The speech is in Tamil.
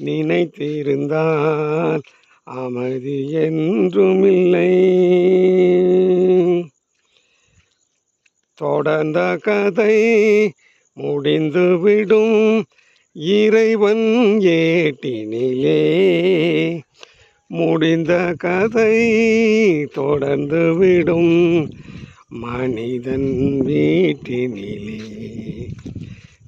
நினைத்திருந்தால் அமைதி என்றுமில்லை. தொடர்ந்த கதை முடிந்துவிடும். இறைவன் ஏட்டினிலே. முடிந்த கதை தொடர்ந்து விடும் மனிதன் வீட்டினிலே.